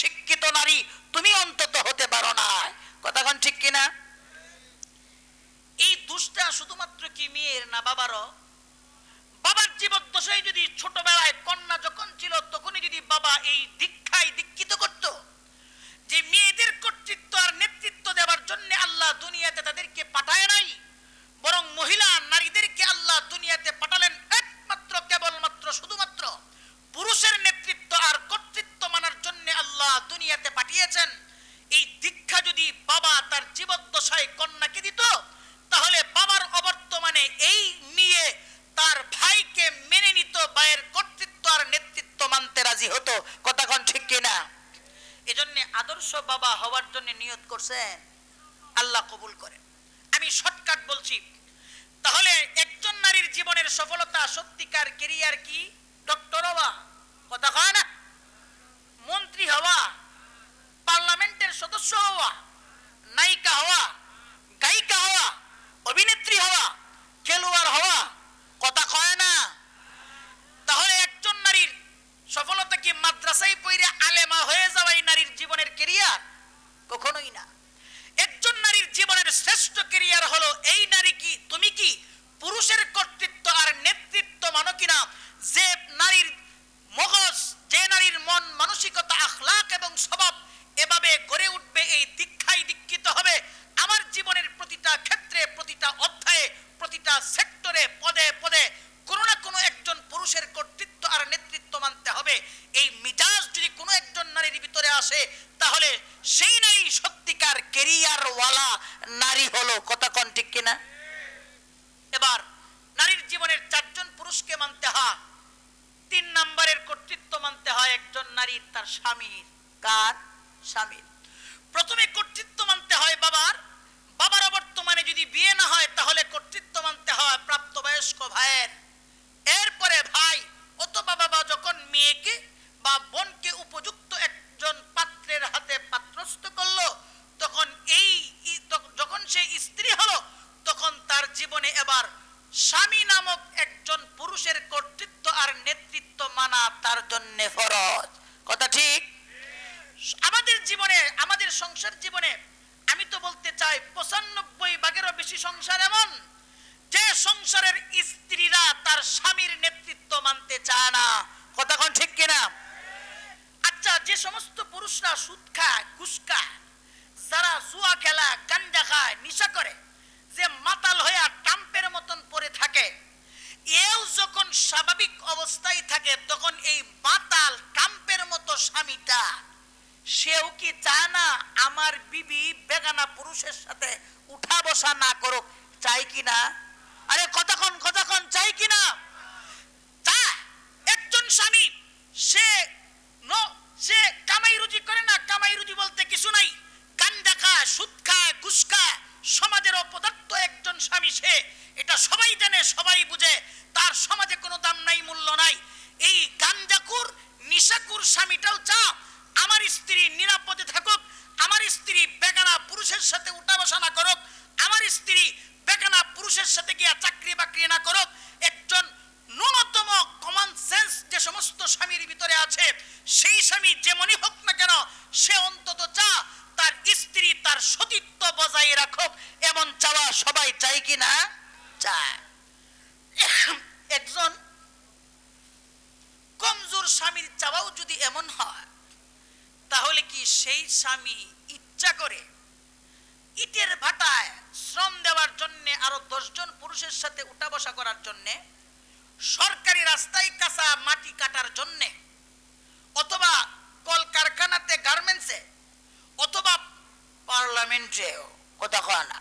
শিক্ষিত নারী, তুমি অন্তত হতে পারো না। কথাক্ষণ ঠিক কিনা? এই দুষ্টা শুধুমাত্র কি মেয়ের না বাবারও? বাবার জীবদ্দশায় যদি ছোটবেলায় কন্যা যখন ছিল, তখনই যদি বাবা এই দীক্ষায় দীক্ষিত করত যে মেয়েদের কর্তৃত্ব আর নেতৃত্ব দেওয়ার জন্য আল্লাহ দুনিয়াতে তাদেরকে পাঠায় নাই বরং মহিলা নারীদেরকে আল্লাহ দুনিয়াতে পাঠালেন একমাত্র কেবলমাত্র শুধুমাত্র পুরুষের নেতৃত্ব আর কর্তৃত্ব মানার জন্য আল্লাহ দুনিয়াতে পাঠিয়েছেন এই দীক্ষা যদি বাবা তার জীবদ্দশায় কন্যাকে দিত তাহলে বাবার অবর্তমানে এই মেয়ে তার ভাইকে মেনে নিত ভাইয়ের কর্তৃত্ব আর নেতৃত্ব রাজি হতো কথাক্ষণ ঠিক কিনা? এজন্য আদর্শ বাবা হওয়ার জন্য নিয়ত করছেন আল্লাহ কবুল করেন আমি শর্টকাট বলছি। তাহলে একজন নারীর জীবনের সফলতা, সত্যিকার কেরিয়ার কি? ডক্টর হওয়া, কথা কয় না? মন্ত্রী হওয়া পার্লামেন্টের সদস্য হওয়া, নায়িকা হওয়া গায়িকা হওয়া অভিনেত্রী হওয়া খেলোয়াড় হওয়া কথা কয় না তাহলে একজন নারীর সফলতা কি মাদ্রাসায় পড়ে আলেমা হয়ে যাওয়াই নারীর জীবনের কেরিয়ার কখনোই না একজন নারীর জীবনের শ্রেষ্ঠ কেরিয়ার হলো এই নারী কি তুমি কি পুরুষের কর্তৃত্ব আর নেতৃত্ব মানো কিনা যে নারীর মগজ যে নারীর মন মানসিকতা আখলাক এবং স্বভাব এভাবে গড়ে উঠবে এই দীক্ষায় দীক্ষিত হবে আমার জীবনের প্রতিটা ক্ষেত্রে প্রতিটা অধ্যায়ে প্রতিটা সেক্টরে পদে পদে কোনো না কোনো একজন পুরুষের কর্তৃত্ব আর নেতৃত্ব মানতে হবে এই মিজাজ যদি কোনো একজন নারীর ভিতরে আসে তাহলে সেই নারী সত্যিকার কেরিয়ার ওয়ালা নারী হলো, কথা কন ঠিক কিনা? এবার, নারীর জীবনের চারজন পুরুষকে মানতে হয়। তিন নাম্বারের কর্তৃত্ব মানতে হয় একজন নারীর তার স্বামীর। কার? স্বামীর। জীবনে, আমাদের সংসার জীবনে, আমি তো বলতে চাই পঁচানব্বই ভাগেরও বেশি সংসার এমন যে সংসারের স্ত্রীরা তার স্বামীর নেতৃত্ব মানতে চায় না। কথা কোন ঠিক কিনা? আচ্ছা যে সমস্ত পুরুষরা সুদ খায়, ঘুষ যারা জুয়া খেলা, গাঞ্জা খায়, নিশা করে, যে মাতাল হইয়া টাম্পের মতন পরে থাকে, এও যখন স্বাভাবিক অবস্থায় থাকে, তখন এই মাতাল টাম্পের মতো স্বামীটা সেও কি চায় না আমার বিবি বেগানা পুরুষের সাথে উঠা বসা না করুক? চাই কি না? আরে কতক্ষণ কতক্ষণ চাই কি না? তা একজন স্বামী, সে সে কামাই রুজি করে না, কামাই রুজি বলতে কিছু নাই। গাঞ্জা খায় সুদ খায়, ঘুষ খায় সমাজের অপদার্থ একজন স্বামী সে। এটা সবাই জানে, সবাই বুঝে। তার সমাজে কোনো দাম নাই মূল্য নাই এই গাঞ্জাকুর নিশাকুর স্বামীটাও চা আমার স্ত্রী নিরাপদে থাকুক আমার স্ত্রী বেগানা পুরুষের সাথে উঠা বসা না করুক আমার স্ত্রী বেগানা পুরুষের সাথে গিয়া চাকরি বাকরি না করুক একজন ন্যূনতম কমন সেন্স যে সমস্ত স্বামীর ভিতরে আছে সেই স্বামী যেমনই হোক না কেন সে অন্তত চা তার স্ত্রী তার সতীত্ব বজায় রাখুক এমন চাওয়া সবাই চাই। কি না চায় একজন কমজোর স্বামীর চাওয়াও যদি এমন হয়, তাহলে কি সেই স্বামী ইচ্ছা করে ইটের ভাটায় শ্রম দেওয়ার জন্য আরও দশজন পুরুষের সাথে উঠা বসা করার জন্য, সরকারি রাস্তায় কাঁচা মাটি কাটার জন্য, অথবা কলকারখানাতে গার্মেন্টসে অথবা পার্লামেন্টেও কথা কয় না।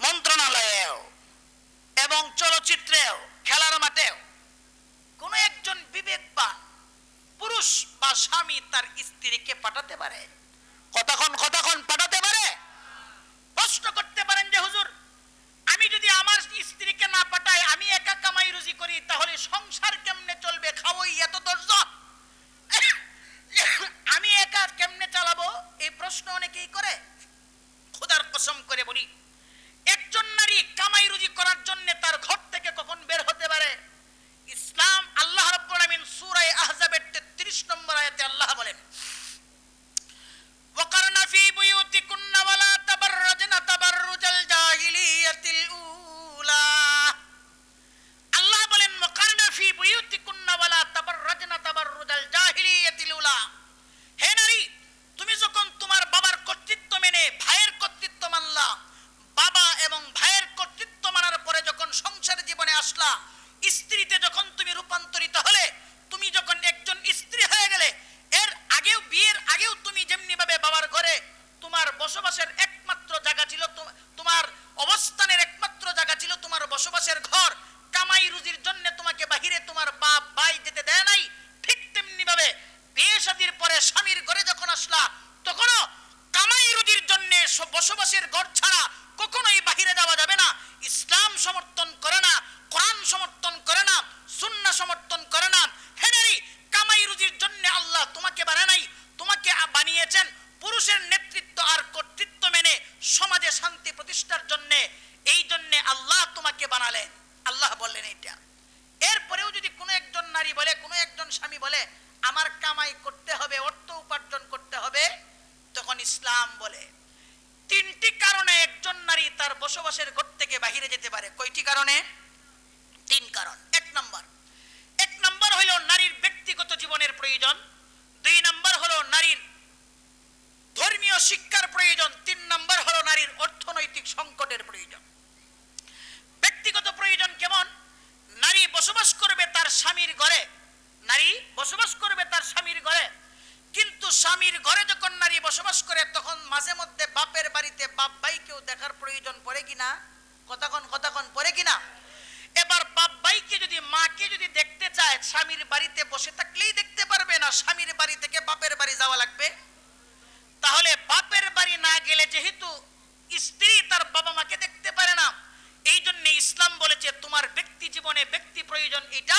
মন্ত্রণালয়েও এবং চলচ্চিত্রেও, খেলার মাঠেও কোন একজন বিবেকবান পুরুষ বা স্বামী তার স্ত্রীকে পাঠাতে পারে কতক্ষণ কতক্ষণ পাঠাতে পারে প্রশ্ন করতে পারেন যে হুজুর আমি যদি আমার স্ত্রীকে না পাঠাই আমি একা কামাই রুজি করি তাহলে সংসার কেমনে চলবে খাওয়াই এত দশজন আমি একা কেমনে চালাবো এই প্রশ্ন অনেকেই করে খোদার কসম করে বলি একজন নারী কামাই রুজি করার জন্য তার ঘর থেকে কখন বের হতে পারে ইসলাম আল্লাহ রাব্বুল আলামিন সূরা আহজাবের 33 নম্বর আয়াতে আল্লাহ বলেন আসলা তখনও কামাই রুজির জন্য বসবাসের ঘর ছাড়া কখনোই বাহিরে যাওয়া যাবে না ইসলাম সমর্থন করে না কোরআন সমর্থন করে না সুন্নাহ সমর্থন করে না হেনারি কামাই রুজির জন্য আল্লাহ তোমাকে বানায় নাই তোমাকে আ- বানিয়েছেন পুরুষের নেতৃত্ব আর কর্তৃত্ব মেনে সমাজে শান্তি প্রতিষ্ঠার জন্য এই জন্য আল্লাহ তোমাকে আল্লাহ বললেন এটা এরপরেও যদি কোনো একজন নারী বলে, কোনো একজন স্বামী বলে, আমার কামাই করতে হবে, অর্থ উপার্জন করতে হবে, তখন ইসলাম বলে, তিনটি কারণে একজন নারী তার বসবাসের ঘর থেকে বাহিরে যেতে পারে। কয়টি কারণে? তিন কারণ। এক নম্বর এক নম্বর হলো নারীর ব্যক্তিগত জীবনের প্রয়োজন। দুই নম্বর হলো নারীর ধর্মীয় শিক্ষার প্রয়োজন। তিন নম্বর হলো নারীর অর্থনৈতিক সংকটের প্রয়োজন ব্যক্তিগত প্রয়োজন কেমন নারী বসবাস করবে তার স্বামীর ঘরে নারী বসবাস করবে তার স্বামীর ঘরে কিন্তু স্বামীর ঘরে যখন নারী বসবাস করে তখন মাঝে মধ্যে বাপের বাড়িতে বাপ ভাইকেও দেখার প্রয়োজন পড়ে কিনা? কতক্ষণ কতক্ষণ পড়ে কিনা? এবার বাপ ভাইকে যদি, মাকে যদি দেখতে চায়, স্বামীর বাড়িতে বসে থাকলেই দেখতে পারবে না স্বামীর বাড়ি থেকে বাপের বাড়ি যাওয়া লাগবে। তাহলে বাপের বাড়ি না গেলে যেহেতু স্ত্রী তার বাবা মাকে দেখতে পারে না এই জন্য ইসলাম বলেছে, তোমার ব্যক্তি জীবনে ব্যক্তি প্রয়োজন, এটা